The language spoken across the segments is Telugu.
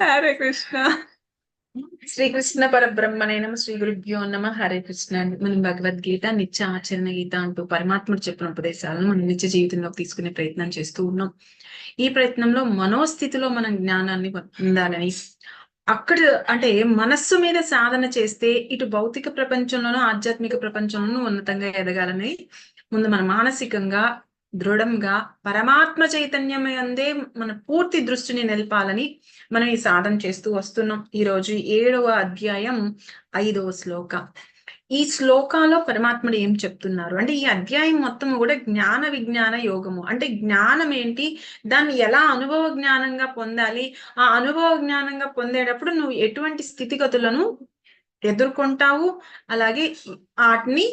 హరే కృష్ణ. శ్రీకృష్ణ పరబ్రహ్మణైన శ్రీ గురుభ్యో నమ హరే కృష్ణ. అండి మనం భగవద్గీత నిత్య ఆచరణ గీత అంటూ పరమాత్ముడు చెప్పిన ఉపదేశాలను మనం నిత్య జీవితంలోకి తీసుకునే ప్రయత్నం చేస్తూ ఉన్నాం. ఈ ప్రయత్నంలో మనోస్థితిలో మనం జ్ఞానాన్ని పొందాలని అక్కడ అంటే మనస్సు మీద సాధన చేస్తే ఇటు భౌతిక ప్రపంచంలోనూ ఆధ్యాత్మిక ప్రపంచంలోనూ ఉన్నతంగా ఎదగాలని ముందు మన మానసికంగా దృఢంగా పరమాత్మ చైతన్యం అందే మన పూర్తి దృష్టిని నిలపాలని మనం ఈ సాధన చేస్తూ వస్తున్నాం. ఈ రోజు ఏడవ అధ్యాయం ఐదవ శ్లోక. ఈ శ్లోకాలో పరమాత్ముడు ఏం చెప్తున్నారు? అంటే ఈ అధ్యాయం మొత్తం కూడా జ్ఞాన విజ్ఞాన యోగము. అంటే జ్ఞానం ఏంటి? దాన్ని ఎలా అనుభవ జ్ఞానంగా పొందాలి? ఆ అనుభవ జ్ఞానంగా పొందేటప్పుడు నువ్వు ఎటువంటి స్థితిగతులను ఎదుర్కొంటావు? అలాగే వాటిని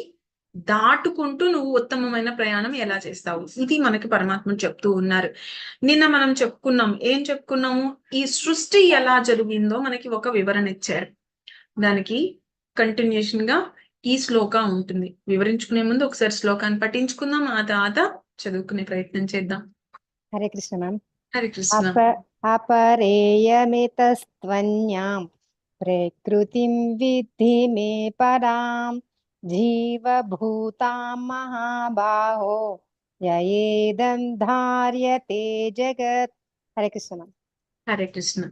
దాటుకుంటూ నువ్వు ఉత్తమమైన ప్రయాణం ఎలా చేస్తావు? ఇది మనకి పరమాత్మ చెప్తూ ఉన్నారు. నిన్న మనం చెప్పుకున్నాం. ఏం చెప్పుకున్నాము? ఈ సృష్టి ఎలా జరిగిందో మనకి ఒక వివరణ ఇచ్చారు. దానికి కంటిన్యూషన్గా ఈ శ్లోక ఉంటుంది. వివరించుకునే ముందు ఒకసారి శ్లోకాన్ని పఠించుకుందాం. ఆ తర్వాత చదువుకునే ప్రయత్నం చేద్దాం. హరే కృష్ణ మ్యామ్. హరే కృష్ణ. అప అపరేయమితస్త్వన్యాం. ప్రకృతిం విద్ధి మే పరాం. జీవభూతా మహాబాహో యయేదం ధార్యతే జగత్. హరే కృష్ణ. హరే కృష్ణ.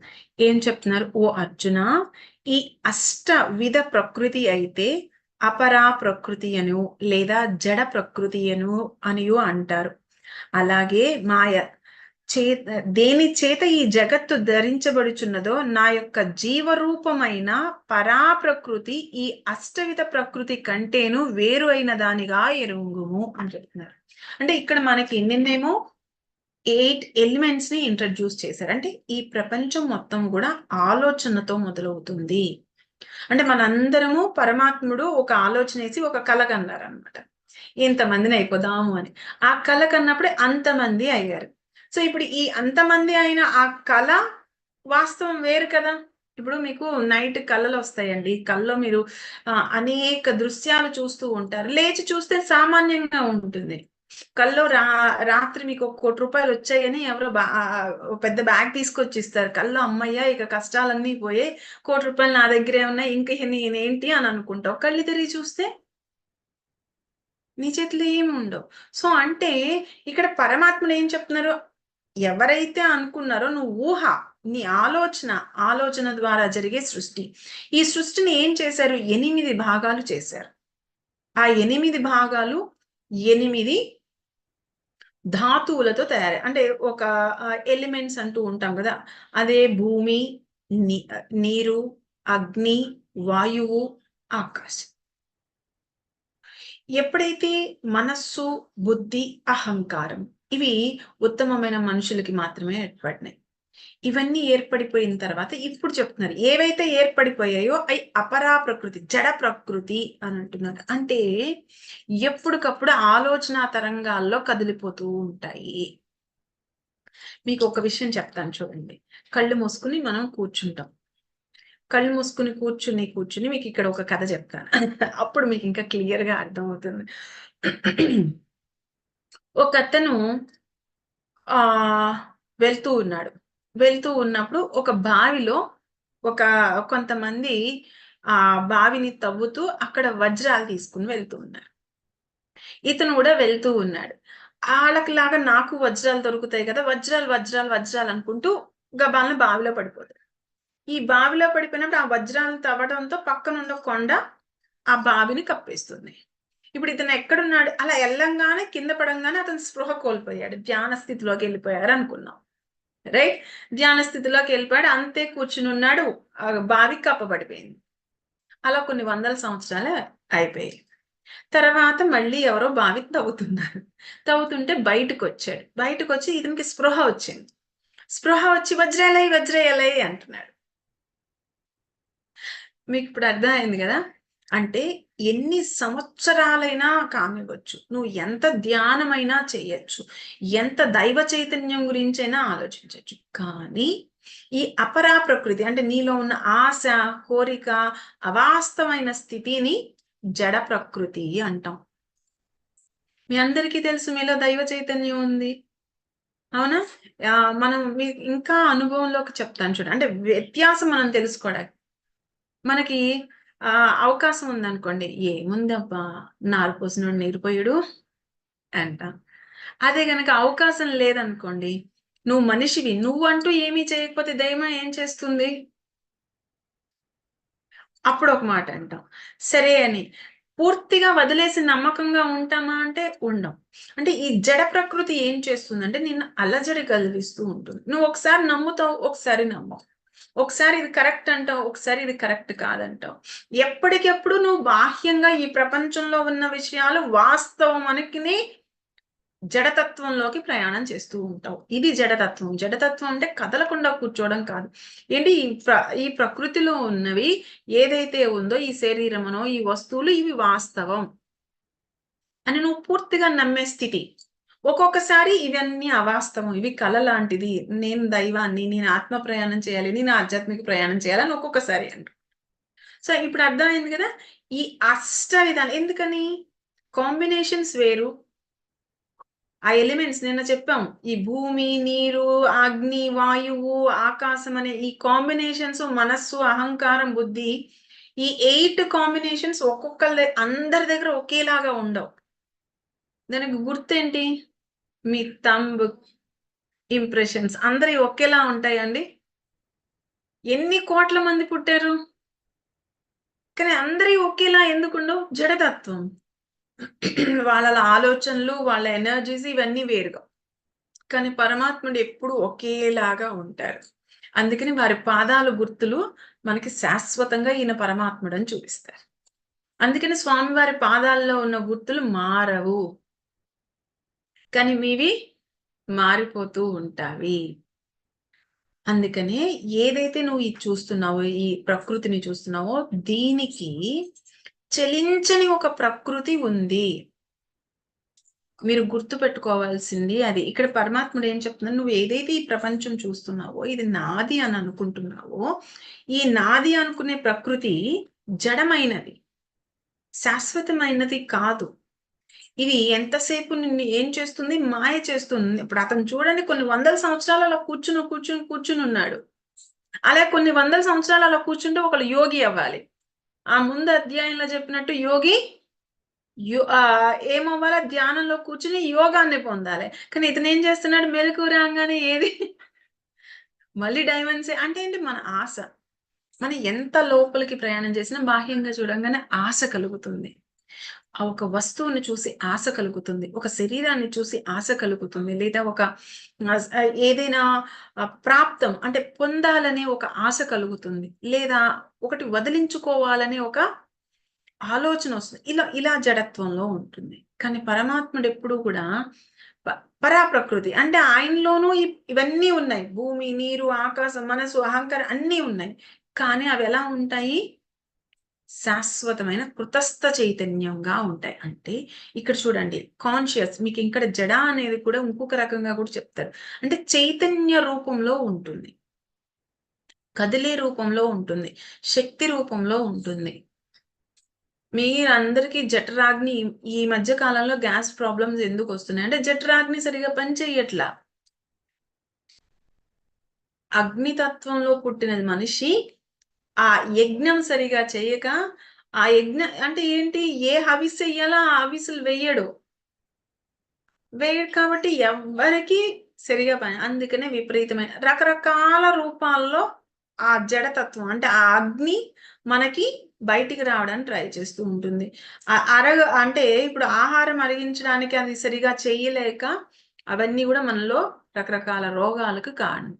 ఏం చెప్తున్నారు? ఓ అర్జున ఈ అష్ట విధ ప్రకృతి అయితే అపరా ప్రకృతి అను లేదా జడ ప్రకృతి అను అనియు అంటారు. అలాగే మాయ చే దేని చేత ఈ జగత్తు ధరించబడుచున్నదో నా యొక్క జీవరూపమైన పరా ప్రకృతి ఈ అష్టవిధ ప్రకృతి కంటేను వేరు అయిన దానిగా ఎరుగుము అని చెప్తున్నారు. అంటే ఇక్కడ మనకి నిన్నేమో ఎయిట్ ఎలిమెంట్స్ని ఇంట్రడ్యూస్ చేశారు. అంటే ఈ ప్రపంచం మొత్తం కూడా ఆలోచనతో మొదలవుతుంది. అంటే మనందరము పరమాత్ముడు ఒక ఆలోచన వేసి ఒక కలగన్నారు అనమాట ఇంతమందిని అయిపోదాము అని. ఆ కళ కన్నప్పుడే అంతమంది అయ్యారు. సో ఇప్పుడు ఈ అంతమంది అయిన ఆ కళ వాస్తవం వేరు కదా. ఇప్పుడు మీకు నైట్ కళలు వస్తాయండి. కళ్ళలో మీరు అనేక దృశ్యాలు చూస్తూ ఉంటారు. లేచి చూస్తే సామాన్యంగా ఉంటుంది. కల్లో రా రాత్రి మీకు ఒక కోటి రూపాయలు వచ్చాయని ఎవరో బా పెద్ద బ్యాగ్ తీసుకొచ్చి ఇస్తారు కల్లో అమ్మయ్య ఇక కష్టాలన్నీ పోయే కోటి రూపాయలు నా దగ్గరే ఉన్నాయి. ఇంకా నేనేంటి అని అనుకుంటావు. కళ్ళు తిరిగి చూస్తే నీ చేతిలో ఏమి ఉండవు సో అంటే ఇక్కడ పరమాత్మను ఏం చెప్తున్నారు? ఎవరైతే అనుకున్నారో నువ్వు ఊహ నీ ఆలోచన ఆలోచన ద్వారా జరిగే సృష్టి. ఈ సృష్టిని ఏం చేశారు? ఎనిమిది భాగాలు చేశారు. ఆ ఎనిమిది భాగాలు ఎనిమిది ధాతువులతో తయారై అంటే ఒక ఎలిమెంట్స్ అంటూ ఉంటాం కదా. అదే భూమి నీరు అగ్ని వాయువు ఆకాశం. ఎప్పుడైతే మనస్సు బుద్ధి అహంకారం ఇవి ఉత్తమమైన మనుషులకి మాత్రమే ఏర్పడినాయి ఇవన్నీ ఏర్పడిపోయిన తర్వాత ఇప్పుడు చెప్తున్నారు ఏవైతే ఏర్పడిపోయాయో అవి అపరా ప్రకృతి జడ ప్రకృతి అని అంటున్నారు. అంటే ఎప్పటికప్పుడు ఆలోచన తరంగాల్లో కదిలిపోతూ ఉంటాయి. మీకు ఒక విషయం చెప్తాను చూడండి. కళ్ళు మూసుకుని మనం కూర్చుంటాం. కళ్ళు మూసుకుని కూర్చుని కూర్చుని మీకు ఇక్కడ ఒక కథ చెప్తాను. అప్పుడు మీకు ఇంకా క్లియర్గా అర్థమవుతుంది. ఒక అతను ఆ వెళ్తూ ఉన్నాడు. వెళ్తూ ఉన్నప్పుడు ఒక బావిలో ఒక కొంతమంది ఆ బావిని తవ్వుతూ అక్కడ వజ్రాలు తీసుకుని వెళ్తూ ఉన్నారు. ఇతను కూడా వెళ్తూ ఉన్నాడు. వాళ్ళకిలాగా నాకు వజ్రాలు దొరుకుతాయి కదా వజ్రాలు వజ్రాలు వజ్రాలు అనుకుంటూ గబాలను బావిలో పడిపోతాడు. ఈ బావిలో పడిపోయినప్పుడు ఆ వజ్రాలు తవ్వడంతో పక్కనున్న కొండ ఆ బావిని కప్పేస్తుంది. ఇప్పుడు ఇతను ఎక్కడున్నాడు? అలా వెళ్ళంగానే కింద పడంగానే అతను స్పృహ కోల్పోయాడు. ధ్యాన స్థితిలోకి వెళ్ళిపోయారు అనుకున్నాం రైట్ ధ్యాన స్థితిలోకి వెళ్ళిపోయాడు. అంతే కూర్చుని ఉన్నాడు. బావి కప్పబడిపోయింది. అలా కొన్ని వందల సంవత్సరాలు అయిపోయాయి. తర్వాత మళ్ళీ ఎవరో బావి తవ్వుతున్నారు. తవ్వుతుంటే బయటకు వచ్చాడు బయటకు వచ్చి ఇతనికి స్పృహ వచ్చింది. స్పృహ వచ్చి వజ్రాలై వజ్రేయలై అంటున్నాడు. మీకు ఇప్పుడు అర్థమైంది కదా? అంటే ఎన్ని సంవత్సరాలైనా కానివ్వచ్చు నువ్వు ఎంత ధ్యానమైనా చేయొచ్చు. ఎంత దైవ చైతన్యం గురించైనా ఆలోచించవచ్చు కానీ ఈ అపరా ప్రకృతి అంటే నీలో ఉన్న ఆశ కోరిక అవాస్తవమైన స్థితిని జడ ప్రకృతి అంటాం. మీ అందరికీ తెలుసు మీలో దైవ చైతన్యం ఉంది. అవునా? ఆ, మనం మీ- ఇంకా అనుభవంలోకి చెప్తాను చూడండి. అంటే వ్యత్యాసం మనం తెలుసుకోవడానికి. మనకి అవకాశం ఉందనుకోండి. ఏముందబ్బా నారు పోసినోడు నీరుపోయాడు అంట. అదే గనక అవకాశం లేదనుకోండి నువ్వు మనిషివి నువ్వు అంటూ ఏమీ చేయకపోతే దైవం ఏం చేస్తుంది? అప్పుడు ఒక మాట అంటాం. సరే అని పూర్తిగా వదిలేసి నమ్మకంగా ఉంటామా? అంటే ఉండం. అంటే ఈ జడ ప్రకృతి ఏం చేస్తుందంటే నిన్ను అలజడి కలిగిస్తూ ఉంటుంది. నువ్వు ఒకసారి నమ్ముతావు ఒకసారి నమ్మవు. ఒకసారి ఇది కరెక్ట్ అంటావు ఒకసారి ఇది కరెక్ట్ కాదంటావు. ఎప్పటికెప్పుడు నువ్వు బాహ్యంగా ఈ ప్రపంచంలో ఉన్న విషయాలు వాస్తవం అనుకుని జడతత్వంలోకి ప్రయాణం చేస్తూ ఉంటావు. ఇది జడతత్వం. జడతత్వం అంటే కదలకుండా కూర్చోవడం కాదు. ఏంటి? ఈ ప్ర ఈ ప్రకృతిలో ఉన్నవి ఏదైతే ఉందో ఈ శరీరమునో ఈ వస్తువులు ఇవి వాస్తవం అని నువ్వు పూర్తిగా నమ్మే స్థితి. ఒక్కొక్కసారి ఇవన్నీ అవాస్తవం. ఇవి కళ లాంటిది. నేను దైవాన్ని నేను ఆత్మ ప్రయాణం చేయాలి నేను ఆధ్యాత్మిక ప్రయాణం చేయాలని ఒక్కొక్కసారి అంటారు. సో ఇప్పుడు అర్థమైంది కదా? ఈ అష్ట విధానం ఎందుకని? కాంబినేషన్స్ వేరు. ఆ ఎలిమెంట్స్ నిన్న చెప్పాం ఈ భూమి నీరు అగ్ని వాయువు ఆకాశం అనే ఈ కాంబినేషన్స్ మనస్సు అహంకారం బుద్ధి ఈ ఎయిట్ కాంబినేషన్స్ ఒక్కొక్కరి అందరి దగ్గర ఒకేలాగా ఉండవు. దానికి గుర్తేంటి మీ తంబ్ ఇంప్రెషన్స్ అందరి ఒకేలా ఉంటాయండి? ఎన్ని కోట్ల మంది పుట్టారు? కానీ అందరి ఒకేలా ఎందుకుండో జడతత్వం. వాళ్ళ ఆలోచనలు వాళ్ళ ఎనర్జీస్ ఇవన్నీ వేరుగా. కానీ పరమాత్ముడు ఎప్పుడు ఒకేలాగా ఉంటారు. అందుకని వారి పాదాలు గుర్తులు మనకి శాశ్వతంగా ఈయన పరమాత్ముడు అని చూపిస్తారు. అందుకని స్వామివారి పాదాల్లో ఉన్న గుర్తులు మారవు. కానీ మీవి మారిపోతూ ఉంటావి. అందుకనే ఏదైతే నువ్వు ఇది చూస్తున్నావో ఈ ప్రకృతిని చూస్తున్నావో దీనికి చలించని ఒక ప్రకృతి ఉంది. మీరు గుర్తు పెట్టుకోవాల్సింది అది. ఇక్కడ పరమాత్ముడు ఏం చెప్తున్నాడు? నువ్వు ఏదైతే ఈ ప్రపంచం చూస్తున్నావో ఇది నాది అని అనుకుంటున్నావో ఈ నాది అనుకునే ప్రకృతి జడమైనది శాశ్వతమైనది కాదు. ఇది ఎంతసేపు నిన్ను ఏం చేస్తుంది? మాయ చేస్తుంది. ఇప్పుడు అతను చూడండి కొన్ని వందల సంవత్సరాలు అలా కూర్చుని కూర్చుని కూర్చుని ఉన్నాడు. అలా కొన్ని వందల సంవత్సరాలు అలా కూర్చుంటే ఒకళ్ళు యోగి అవ్వాలి. ఆ ముందు అధ్యాయంలో చెప్పినట్టు యోగి యో- ఏమవ్వాలి? ధ్యానంలో కూర్చుని యోగాన్ని పొందాలి. కానీ ఇతను ఏం చేస్తున్నాడు? మెలకు రాగానే ఏది? మళ్ళీ డైమండ్స్ అంటే ఏంటి? మన ఆశ. మనం ఎంత లోపలికి ప్రయాణం చేసినా బాహ్యంగా చూడంగానే ఆశ కలుగుతుంది. ఆ ఒక వస్తువుని చూసి ఆశ కలుగుతుంది. ఒక శరీరాన్ని చూసి ఆశ కలుగుతుంది. లేదా ఒక ఏదైనా ప్రాప్తం అంటే పొందాలనే ఒక ఆశ కలుగుతుంది. లేదా ఒకటి వదిలించుకోవాలనే ఒక ఆలోచన వస్తుంది. ఇలా ఇలా జడత్వంలో ఉంటుంది. కానీ పరమాత్ముడు ఎప్పుడు కూడా ప- పరాప్రకృతి అంటే ఆయనలోనూ ఇవన్నీ ఉన్నాయి. భూమి నీరు ఆకాశం మనసు అహంకారం అన్నీ ఉన్నాయి. కానీ అవి ఎలా ఉంటాయి? శాశ్వతమైన కృతస్థ చైతన్యంగా ఉంటాయి. అంటే ఇక్కడ చూడండి కాన్షియస్ మీకు ఇక్కడ జడ అనేది కూడా ఇంకొక రకంగా కూడా చెప్తారు. అంటే చైతన్య రూపంలో ఉంటుంది. కదిలే రూపంలో ఉంటుంది. శక్తి రూపంలో ఉంటుంది. మీరందరికీ జఠరాగ్ని ఈ- మధ్య కాలంలో గ్యాస్ ప్రాబ్లమ్స్ ఎందుకు వస్తున్నాయి? అంటే జఠరాగ్ని సరిగా పనిచేయట్లా అగ్నితత్వంలో పుట్టిన మనిషి ఆ యజ్ఞం సరిగా చేయక ఆ యజ్ఞ అంటే ఏంటి? ఏ హవిస్ వెయ్యాలో ఆ హవిసులు వెయ్యడు. వేయడు కాబట్టి ఎవ్వరికి సరిగా పని అందుకనే విపరీతమైన రకరకాల రూపాల్లో ఆ జడతత్వం అంటే ఆ అగ్ని మనకి బయటికి రావడానికి ట్రై చేస్తూ ఉంటుంది. అరగ అంటే ఇప్పుడు ఆహారం అరిగించడానికి అది సరిగా చేయలేక అవన్నీ కూడా మనలో రకరకాల రోగాలకు కారణం.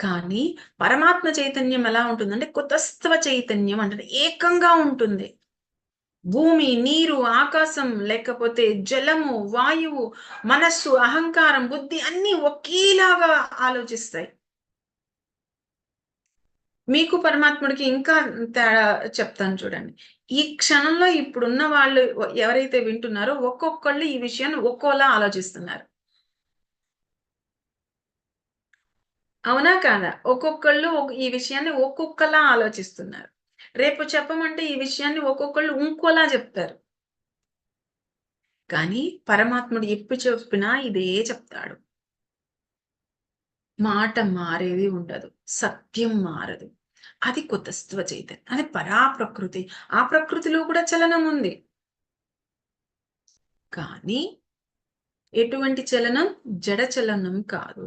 కానీ పరమాత్మ చైతన్యం ఎలా ఉంటుందంటే కుతస్థవ చైతన్యం అంటే ఏకంగా ఉంటుంది. భూమి నీరు ఆకాశం లేకపోతే జలము వాయువు మనస్సు అహంకారం బుద్ధి అన్ని ఒకేలాగా ఆలోచిస్తాయి. మీకు పరమాత్ముడికి ఇంకా తేడా చెప్తాను చూడండి. ఈ క్షణంలో ఇప్పుడున్న వాళ్ళు ఎవరైతే వింటున్నారో ఒక్కొక్కళ్ళు ఈ విషయాన్ని ఒక్కోలా ఆలోచిస్తున్నారు. అవునా కాదా? ఒక్కొక్కళ్ళు ఈ విషయాన్ని ఒక్కొక్కలా ఆలోచిస్తున్నారు. రేపు చెప్పమంటే ఈ విషయాన్ని ఒక్కొక్కళ్ళు ఇంకోలా చెప్తారు. కానీ పరమాత్ముడు ఎప్పుడు చెప్పినా ఇదే చెప్తాడు. మాట మారేది ఉండదు సత్యం మారదు. అది కుతస్త్వ చైతన్యం అది పరా ప్రకృతి ఆ ప్రకృతిలో కూడా చలనం ఉంది. కానీ ఎటువంటి చలనం? జడ చలనం కాదు.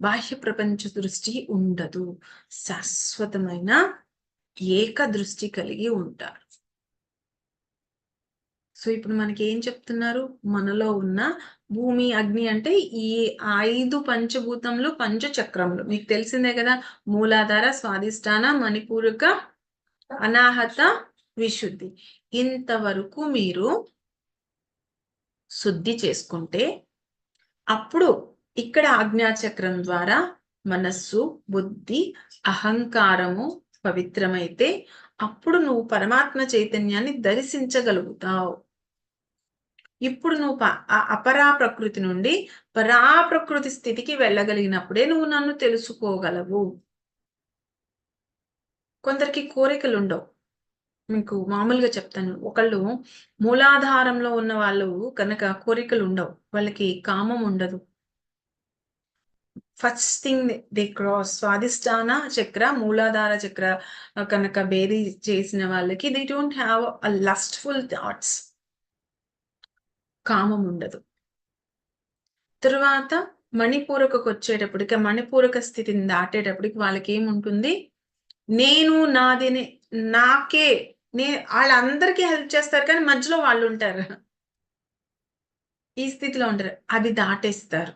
బాహ్య ప్రపంచ దృష్టి ఉండదు. శాశ్వతమైన ఏక దృష్టి కలిగి ఉంటారు. సో ఇప్పుడు మనకి ఏం చెప్తున్నారు? మనలో ఉన్న భూమి అగ్ని అంటే ఈ ఐదు పంచభూతములు పంచచక్రములు. మీకు తెలిసిందే కదా? మూలాధార స్వాదిష్టాన మణిపూరక అనాహత విశుద్ధి. ఇంతవరకు మీరు శుద్ధి చేసుకుంటే అప్పుడు ఇక్కడ ఆజ్ఞాచక్రం ద్వారా మనస్సు బుద్ధి అహంకారము పవిత్రమైతే అప్పుడు నువ్వు పరమాత్మ చైతన్యాన్ని దర్శించగలుగుతావు. ఇప్పుడు నువ్వు ప- అపరా ప్రకృతి నుండి పరా ప్రకృతి స్థితికి వెళ్ళగలిగినప్పుడే నువ్వు నన్ను తెలుసుకోగలవు. కొందరికి కోరికలు ఉండవు మీకు మామూలుగా చెప్తాను. ఒకళ్ళు మూలాధారంలో ఉన్న వాళ్ళు కనుక కోరికలు ఉండవు వాళ్ళకి కామం ఉండదు. ఫస్ట్ థింగ్ దే క్రాస్ స్వాదిష్టాన చక్ర మూలాధార చక్ర కనుక బేరీ చేసిన వాళ్ళకి they don't have a lustful thoughts కామం ఉండదు. తర్వాత మణిపూరకకు వచ్చేటప్పటికి మణిపూరక స్థితిని దాటేటప్పటికి వాళ్ళకి ఏముంటుంది? నేను నాదిని నాకే నే వాళ్ళందరికీ హెల్ప్ చేస్తారు కానీ మధ్యలో వాళ్ళు ఉంటారు ఈ స్థితిలో ఉంటారు. అది దాటేస్తారు.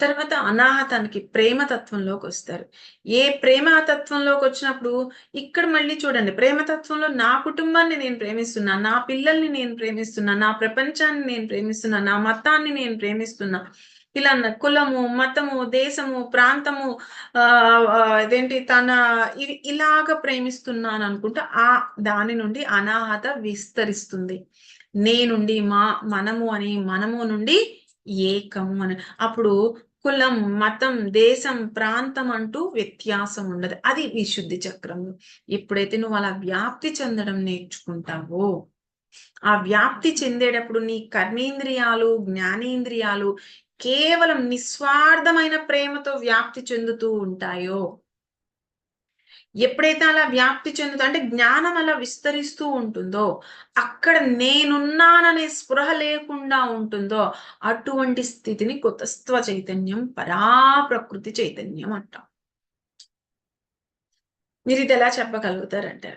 తర్వాత అనాహతానికి ప్రేమతత్వంలోకి వస్తారు ఏ ప్రేమ తత్వంలోకి వచ్చినప్పుడు ఇక్కడ మళ్ళీ చూడండి ప్రేమతత్వంలో నా కుటుంబాన్ని నేను ప్రేమిస్తున్నా నా పిల్లల్ని నేను ప్రేమిస్తున్నా నా ప్రపంచాన్ని నేను ప్రేమిస్తున్నా నా మతాన్ని నేను ప్రేమిస్తున్నా ఇలా కులము మతము దేశము ప్రాంతము ఆ అదేంటి తన ఇవి ఇలాగ ప్రేమిస్తున్నాను అనుకుంటే ఆ దాని నుండి అనాహత విస్తరిస్తుంది. నేనుండి మా మనము అని మనము నుండి ఏకము అని. అప్పుడు కులం మతం దేశం ప్రాంతం అంటూ వ్యత్యాసం ఉండదు. అది విశుద్ధి చక్రము. ఎప్పుడైతే నువ్వు అలా వ్యాప్తి చెందడం నేర్చుకుంటావో ఆ వ్యాప్తి చెందేటప్పుడు నీ కర్మేంద్రియాలు జ్ఞానేంద్రియాలు కేవలం నిస్వార్థమైన ప్రేమతో వ్యాప్తి చెందుతూ ఉంటాయో ఎప్పుడైతే అలా వ్యాప్తి చెందుతుందో అంటే జ్ఞానం అలా విస్తరిస్తూ ఉంటుందో అక్కడ నేనున్నాననే స్పృహ లేకుండా ఉంటుందో అటువంటి స్థితిని కుతస్త్వ చైతన్యం పరా ప్రకృతి చైతన్యం అంటాం. మీరు ఇది ఎలా చెప్పగలుగుతారంటే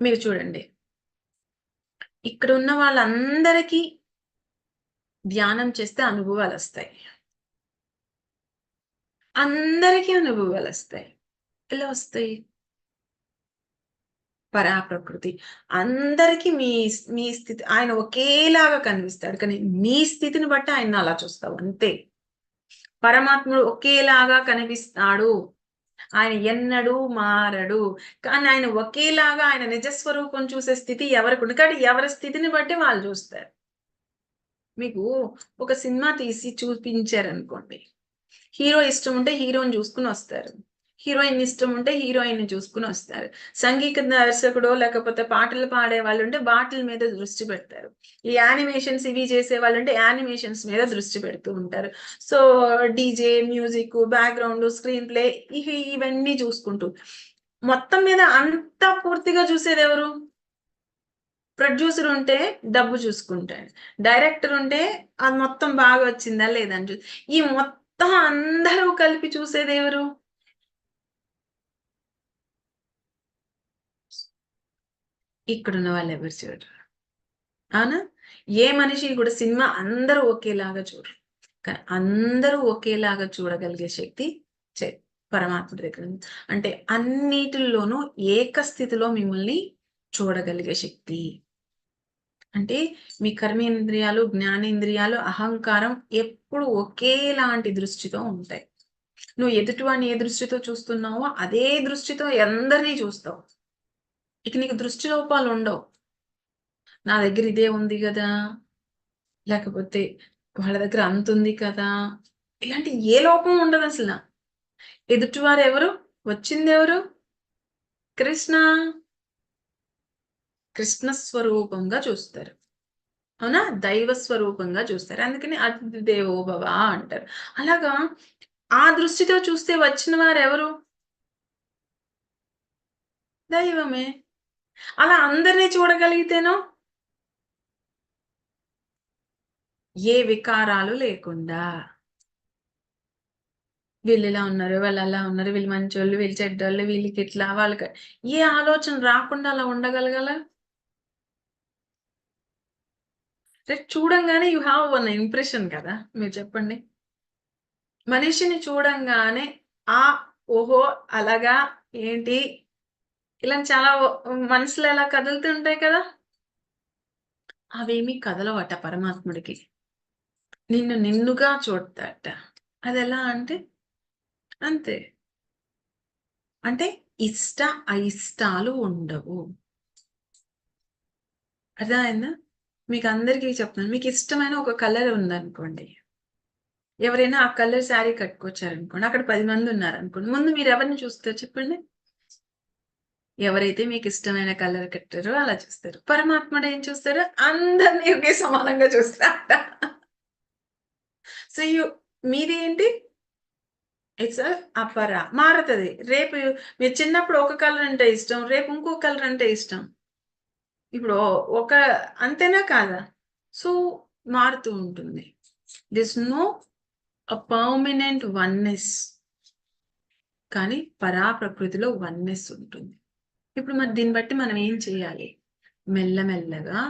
మీరు చూడండి. ఇక్కడ ఉన్న వాళ్ళందరికీ ధ్యానం చేస్తే అనుభవాలు వస్తాయి. అందరికీ అనుభవాలు వస్తాయి. ఎలా వస్తాయి? పరాప్రకృతి. అందరికీ మీ మీ స్థితి ఆయన ఒకేలాగా కనిపిస్తాడు. కానీ మీ స్థితిని బట్టి ఆయన అలా చూస్తావు. అంతే. పరమాత్ముడు ఒకేలాగా కనిపిస్తాడు. ఆయన ఎన్నడూ మారడు. కానీ ఆయన ఒకేలాగా ఆయన నిజస్వరూపం చూసే స్థితి ఎవరికి ఉంది? కానీ ఎవరి స్థితిని బట్టి వాళ్ళు చూస్తారు. మీకు ఒక సినిమా తీసి చూపించారనుకోండి. హీరో ఇష్టం ఉంటే హీరోని చూసుకుని వస్తారు. హీరోయిన్ ఇష్టం ఉంటే హీరోయిన్ చూసుకుని వస్తారు. సంగీత దర్శకుడో లేకపోతే పాటలు పాడే వాళ్ళు ఉంటే పాటల మీద దృష్టి పెడతారు. ఈ యానిమేషన్స్ ఇవి చేసే వాళ్ళు ఉంటే యానిమేషన్స్ మీద దృష్టి పెడుతూ ఉంటారు. So DJ music background screen play ఇవి ఇవన్నీ చూసుకుంటూ. మొత్తం మీద అంత పూర్తిగా చూసేది ఎవరు? ప్రొడ్యూసర్ ఉంటే డబ్బు చూసుకుంటాడు. డైరెక్టర్ ఉంటే అది మొత్తం బాగా వచ్చిందా లేదని చూ ఈ మొత్తం అందరూ కలిపి చూసేది ఎవరు? ఇక్కడున్న వాళ్ళు ఎవరు చూడరు. అవునా? ఏ మనిషి కూడా సినిమా అందరూ ఒకేలాగా చూడరు. కానీ అందరూ ఒకేలాగా చూడగలిగే శక్తి పరమాత్మ దగ్గర అంటే అన్నిటిల్లోనూ ఏక స్థితిలో మిమ్మల్ని చూడగలిగే శక్తి. అంటే మీ కర్మేంద్రియాలు జ్ఞానేంద్రియాలు అహంకారం ఎప్పుడు ఒకేలాంటి దృష్టితో ఉంటాయి. నువ్వు ఎదుటివాడిని ఏ దృష్టితో చూస్తున్నావో అదే దృష్టితో అందరినీ చూస్తావు. ఇక నీకు దృష్టి లోపాలు ఉండవు. నా దగ్గర ఇదే ఉంది కదా. లేకపోతే వాళ్ళ దగ్గర అంత ఉంది కదా. ఇలాంటి ఏ లోపం ఉండదు అసలు. ఎదుటివారు ఎవరు? వచ్చింది ఎవరు? కృష్ణ. కృష్ణ స్వరూపంగా చూస్తారు. అవునా? దైవ స్వరూపంగా చూస్తారు. అందుకని అతిథి దేవో భవ అంటారు. అలాగా ఆ దృష్టితో చూస్తే వచ్చిన వారు ఎవరు? దైవమే. అలా అందరినీ చూడగలిగితేనో? ఏ వికారాలు లేకుండా. వీళ్ళు ఇలా ఉన్నారు వాళ్ళు అలా ఉన్నారు వీళ్ళు మంచోళ్ళు వీళ్ళు చెడ్డోళ్ళు వీళ్ళకి ఇట్లా వాళ్ళకి ఏ ఆలోచన రాకుండా అలా ఉండగలగల? రేపు చూడంగానే యూ హ్యావ్ వన్ ఇంప్రెషన్ కదా మీరు చెప్పండి. మనిషిని చూడంగానే ఆ ఓహో అలాగా ఏంటి? ఇలా చాలా మనసులో ఎలా కదులుతుంటాయి కదా? అవేమీ కదలవట పరమాత్ముడికి. నిన్ను నిన్నుగా చూడతాట అది ఎలా అంటే అంతే. అంటే ఇష్ట అయిష్టాలు ఉండవు. అర్థమైందా? మీకు అందరికీ చెప్తున్నాను. మీకు ఇష్టమైన ఒక కలర్ ఉందనుకోండి. ఎవరైనా ఆ కలర్ శారీ కట్టుకొచ్చారనుకోండి అక్కడ పది మంది ఉన్నారనుకోండి ముందు మీరు ఎవరిని చూస్తారు చెప్పండి? ఎవరైతే మీకు ఇష్టమైన కలర్ కట్టారో అలా చూస్తారు. పరమాత్ముడు ఏం చూస్తారు? అందరినీ ఒకే సమానంగా చూస్తారట. సో యు మీది ఏంటి ఇట్స్ అపర మారుతుంది. రేపు మీరు చిన్నప్పుడు ఒక కలర్ అంటే ఇష్టం రేపు ఇంకో కలర్ అంటే ఇష్టం. ఇప్పుడు ఒక అంతేనా కాదా? సో మారుతూ ఉంటుంది. This no a permanent oneness కానీ పరా ప్రకృతిలో వన్నెస్ ఉంటుంది. ఇప్పుడు మరి దీన్ని బట్టి మనం ఏం చేయాలి? మెల్లమెల్లగా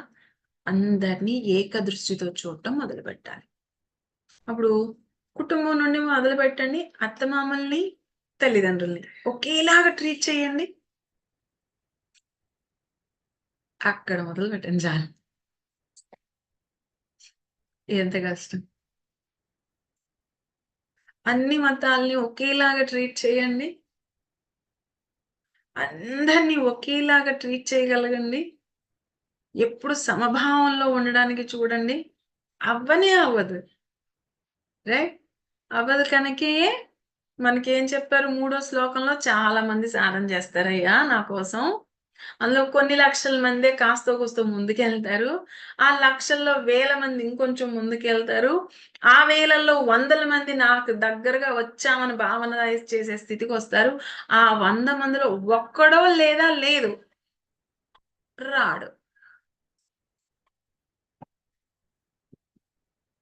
అందరినీ ఏకదృష్టితో చూడటం మొదలు పెట్టాలి అప్పుడు కుటుంబం నుండి మొదలు పెట్టండి అత్తమామల్ని తల్లిదండ్రుల్ని ఒకేలాగా ట్రీట్ చేయండి. అక్కడ మొదలు పెట్టండి చాలు. ఎంత కష్టం. అన్ని మతాల్ని ఒకేలాగా ట్రీట్ చేయండి. అందరినీ ఒకేలాగా ట్రీట్ చేయగలగండి. ఎప్పుడు సమభావంలో ఉండడానికి చూడండి. అవ్వనే అవ్వదు. రైట్? అవ్వదు కనుకే మనకేం చెప్పారు? మూడో శ్లోకంలో చాలా మంది సాధన చేస్తారయ్యా నా కోసం. అందులో కొన్ని లక్షల మందే కాస్త కూస్తో ముందుకెళ్తారు. ఆ లక్షల్లో వేల మంది ఇంకొంచెం ముందుకెళ్తారు. ఆ వేలల్లో వందల మంది నాకు దగ్గరగా వచ్చామని భావన చేసే స్థితికి వస్తారు. ఆ వంద మందిలో ఒక్కడో లేదా లేదు. రాడు.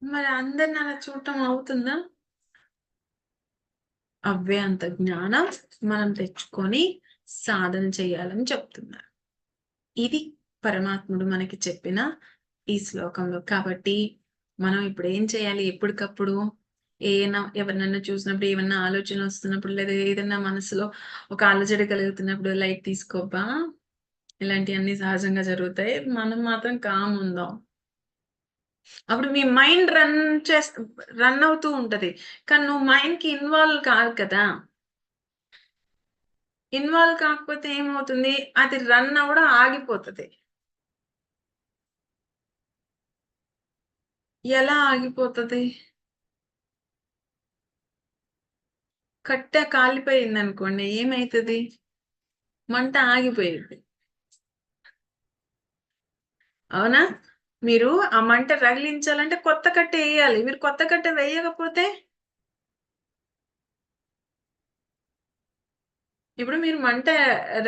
మరి అందరిని అలా చూడటం అవుతుందా? అవే అంత జ్ఞానం మనం తెచ్చుకొని సాధన చేయాలని చెప్తున్నారు. ఇది పరమాత్ముడు మనకి చెప్పిన ఈ శ్లోకంలో. కాబట్టి మనం ఇప్పుడు ఏం చేయాలి? ఎప్పటికప్పుడు ఏమైనా ఎవరినైనా చూసినప్పుడు ఏమన్నా ఆలోచన వస్తున్నప్పుడు లేదా ఏదైనా మనసులో ఒక అలజడి కలుగుతున్నప్పుడు లైట్ తీసుకోబ్బా? ఇలాంటివన్నీ సహజంగా జరుగుతాయి. మనం మాత్రం కామ్ ఉందాం. అప్పుడు మీ మైండ్ రన్ చేస్త రన్ అవుతూ ఉంటది. కానీ నువ్వు మైండ్కి ఇన్వాల్వ్ కాదు కదా. ఇన్వాల్వ్ కాకపోతే ఏమవుతుంది? అది రన్ అవ్వడం ఆగిపోతుంది. ఎలా ఆగిపోతుంది? కట్ట కాలిపోయింది అనుకోండి ఏమైతుంది? మంట ఆగిపోయింది అవునా? మీరు ఆ మంట రగిలించాలంటే కొత్త కట్ట వేయాలి. మీరు కొత్త కట్టె వేయకపోతే ఇప్పుడు మీరు మంట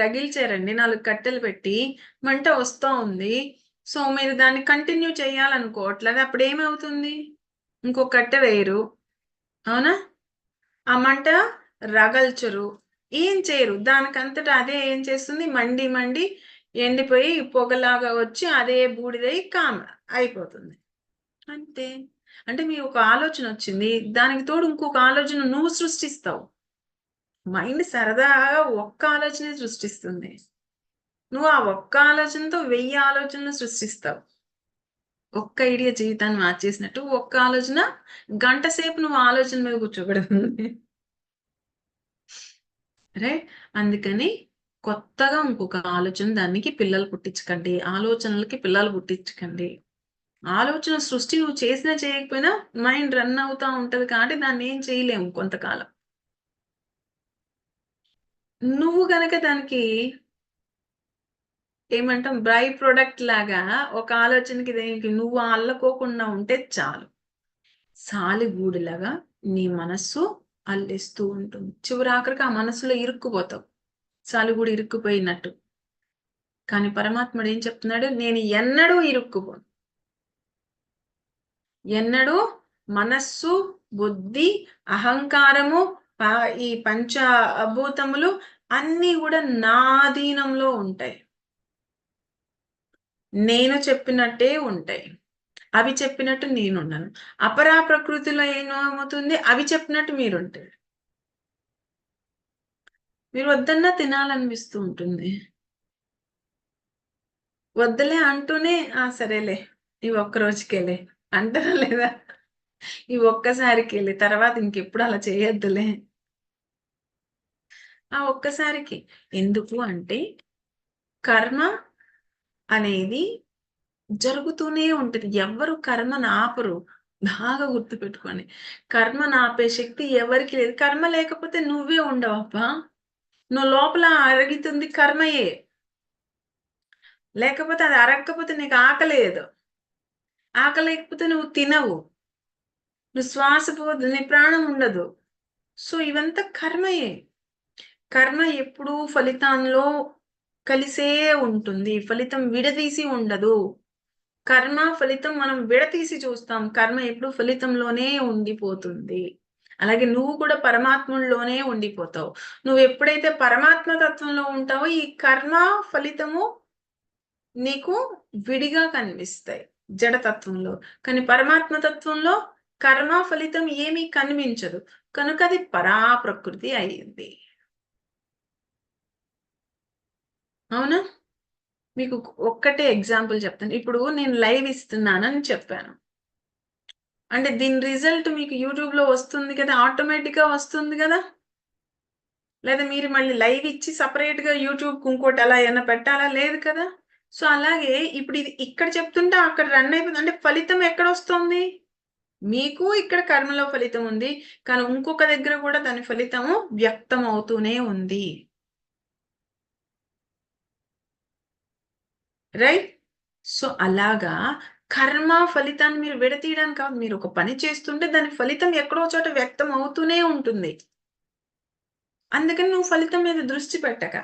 రగిల్చారండి నాలుగు కట్టెలు పెట్టి మంట వస్తూ ఉంది. సో మీరు దాన్ని కంటిన్యూ చేయాలనుకోవట్లేదు అప్పుడు ఏమవుతుంది? ఇంకో కట్టె వేయరు. అవునా? ఆ మంట రగల్చరు. ఏం చేయరు? దానికంతటా అదే ఏం చేస్తుంది? మండి మండి ఎండిపోయి పొగలాగా వచ్చి అదే బూడిదై కామ అయిపోతుంది. అంతే. అంటే మీ ఒక ఆలోచన వచ్చింది దానికి తోడు ఇంకొక ఆలోచన నువ్వు సృష్టిస్తావు. మైండ్ సరదాగా ఒక్క ఆలోచనే సృష్టిస్తుంది. నువ్వు ఆ ఒక్క ఆలోచనతో వెయ్యి ఆలోచనలు సృష్టిస్తావు. ఒక్క ఐడియా జీవితాన్ని మార్చేసినట్టు ఒక్క ఆలోచన గంట సేపు నువ్వు ఆలోచన మీద కూర్చోబెడుతుంది. రైట్ అందుకని కొత్తగా ఇంకొక ఆలోచన దానికి పిల్లలు పుట్టించకండి. ఆలోచనలకి పిల్లలు పుట్టించకండి. ఆలోచన సృష్టి నువ్వు చేసినా చేయకపోయినా మైండ్ రన్ అవుతా ఉంటది కాబట్టి దాన్ని ఏం చేయలేము కొంతకాలం. నువ్వు గనక దానికి ఏమంటాం బ్రై ప్రొడక్ట్ లాగా ఒక ఆలోచనకి దేనికి నువ్వు అల్లకోకుండా ఉంటే చాలు. సాలిగూడిలాగా నీ మనస్సు అల్లిస్తూ ఉంటుంది. చివరి ఆఖరికి ఆ మనసులో ఇరుక్కుపోతావు. సాలిగూడి ఇరుక్కుపోయినట్టు. కానీ పరమాత్ముడు ఏం చెప్తున్నాడు? నేను ఎన్నడూ ఇరుక్కుపోను. ఎన్నడూ మనస్సు బుద్ధి అహంకారము ఈ పంచభూతములు అన్నీ కూడా నాధీనంలో ఉంటాయి. నేను చెప్పినట్టే ఉంటాయి. అవి చెప్పినట్టు నేనున్నాను. అపరా ప్రకృతిలో ఏమవుతుంది? అవి చెప్పినట్టు మీరుంటారు. మీరు వద్దన్నా తినాలనిపిస్తూ ఉంటుంది. వద్దలే అంటూనే ఆ సరేలే ఇవి ఒక్క రోజుకెళ్ళే అంటారా లేదా? ఈ ఒక్కసారికి వెళ్ళి తర్వాత ఇంకెప్పుడు అలా చేయొద్దులే. ఆ ఒక్కసారికి. ఎందుకు అంటే కర్మ అనేది జరుగుతూనే ఉంటుంది. ఎవ్వరు కర్మను ఆపరు బాగా గుర్తుపెట్టుకోండి. కర్మను ఆపే శక్తి ఎవరికి లేదు. కర్మ లేకపోతే నువ్వే ఉండవబ్బా నువ్వు లోపల అరుగుతుంది కర్మయే. లేకపోతే అది అరగకపోతే నీకు ఆకలేదు. ఆకలేకపోతే నువ్వు తినవు. నువ్వు శ్వాస నీ ప్రాణం ఉండదు. సో ఇవంతా కర్మయే. కర్మ ఎప్పుడూ ఫలితంలో కలిసే ఉంటుంది. ఫలితం విడదీసి ఉండదు. కర్మ ఫలితం మనం విడతీసి చూస్తాం. కర్మ ఎప్పుడు ఫలితంలోనే ఉండిపోతుంది. అలాగే నువ్వు కూడా పరమాత్మలోనే ఉండిపోతావు. నువ్వు ఎప్పుడైతే పరమాత్మ తత్వంలో ఉంటావో ఈ కర్మ ఫలితము నీకు విడిగా కనిపిస్తాయి. జడతత్వంలో కానీ పరమాత్మ తత్వంలో కర్మ ఫలితం ఏమీ కనిపించదు. కనుక అది పరా ప్రకృతి అయింది. అవునా? మీకు ఒక్కటే ఎగ్జాంపుల్ చెప్తాను. ఇప్పుడు నేను లైవ్ ఇస్తున్నానని చెప్పాను. అంటే దీని రిజల్ట్ మీకు యూట్యూబ్లో వస్తుంది కదా ఆటోమేటిక్గా వస్తుంది కదా? లేదా మీరు మళ్ళీ లైవ్ ఇచ్చి సపరేట్గా యూట్యూబ్కి యూట్యూబ్ ఇంకోటి అలా ఏమైనా పెట్టాలా? లేదు కదా? సో అలాగే ఇప్పుడు ఇది ఇక్కడ చెప్తుంటే అక్కడ రన్ అయిపోతుంది. అంటే ఫలితం ఎక్కడ వస్తుంది? మీకు ఇక్కడ కర్మలో ఫలితం ఉంది. కానీ ఇంకొక దగ్గర కూడా దాని ఫలితము వ్యక్తం అవుతూనే ఉంది. రైట్ సో అలాగా కర్మ ఫలితాన్ని మీరు విడతీయడానికి కాదు. మీరు ఒక పని చేస్తుంటే దాని ఫలితం ఎక్కడో చోట వ్యక్తం అవుతూనే ఉంటుంది. అందుకని నువ్వు ఫలితం మీద దృష్టి పెట్టక.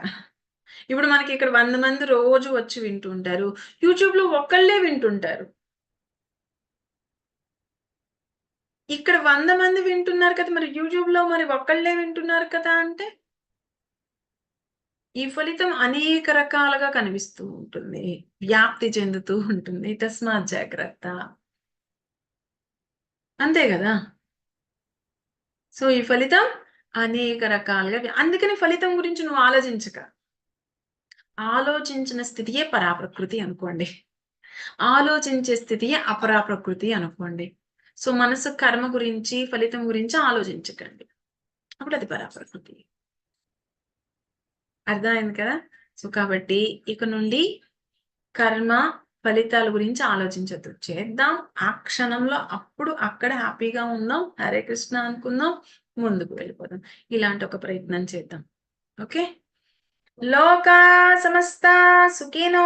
ఇప్పుడు మనకి ఇక్కడ వంద మంది రోజు వచ్చి వింటుంటారు. యూట్యూబ్లో ఒక్కళ్ళే వింటుంటారు. ఇక్కడ వంద మంది వింటున్నారు కదా మరి యూట్యూబ్లో మరి ఒక్కళ్ళే వింటున్నారు కదా అంటే ఈ ఫలితం అనేక రకాలుగా కనిపిస్తూ ఉంటుంది. వ్యాప్తి చెందుతూ ఉంటుంది. తస్మాత్ జాగ్రత్త. అంతే కదా? సో ఈ ఫలితం అనేక రకాలుగా అందుకని ఫలితం గురించి నువ్వు ఆలోచించక. ఆలోచించిన స్థితియే పరాప్రకృతి అనుకోండి. ఆలోచించే స్థితియే అపరాప్రకృతి అనుకోండి. సో మనసు కర్మ గురించి ఫలితం గురించి ఆలోచించకండి. అప్పుడు అది పరాప్రకృతి. అర్థమైంది కదా? సో కాబట్టి ఇక నుండి కర్మ ఫలితాల గురించి ఆలోచించద్దు. చేద్దాం. ఆ క్షణంలో అప్పుడు అక్కడ హ్యాపీగా ఉందాం. హరే కృష్ణ అనుకుందాం. ముందుకు వెళ్ళిపోదాం. ఇలాంటి ఒక ప్రయత్నం చేద్దాం. ఓకే? లోకా సమస్త సుఖినో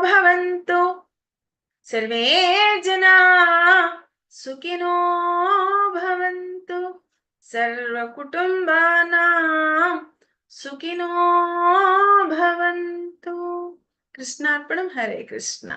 భవంతు. సర్వే జనా సుఖినో భవంతు. సర్వ కుటుంబానా సుఖినో భవంతు కృష్ణార్పణం హరే కృష్ణ